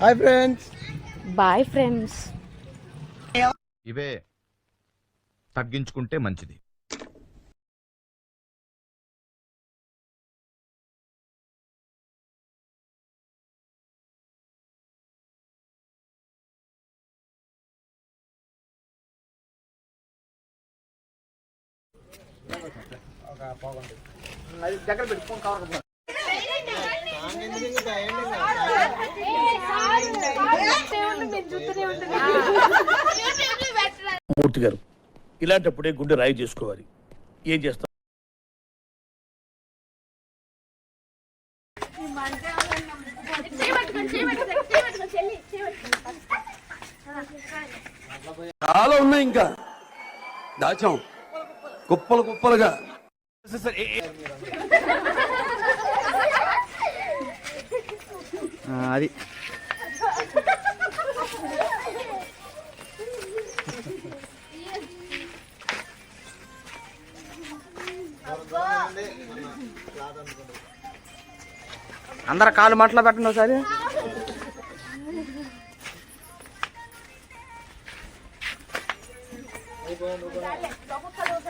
Hi friends. Bye friends. ఇవే తగ్గించుకుంటే మంచిది. దగ్గర పెట్టుకోండి కవర్ మూర్తి గారు ఇలాంటప్పుడే గుండె రాయి చేసుకోవాలి. ఏం చేస్తాం? చాలా ఉన్నాయి ఇంకా. దాచాం. కుప్పలు కుప్పలుగా. అది. అందరు కాలు మట్లో పెట్టండి ఒకసారి. అటు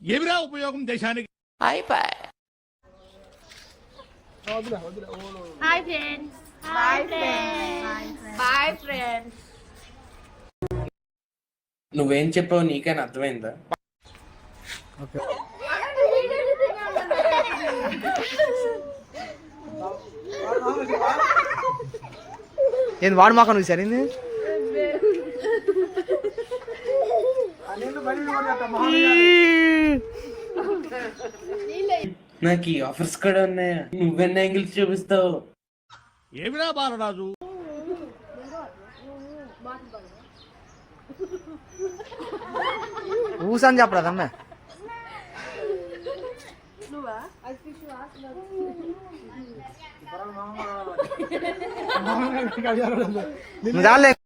ఏమిరా ఉపయోగం దేశానికి? Hi friends bye friends bye friends నువ్వేం చెప్పావు నీకైనా అర్థమైందా? ఏంది వాడు మాకను చూసారు ఏంది? నాకు ఈ ఆఫర్స్ కూడా ఉన్నాయా? నువ్వెన్ని యాంగిల్స్ చూపిస్తావు? ఏమిరా బాలరాజు? ఊసని చెప్పరా అమ్మే నువ్వు చాలే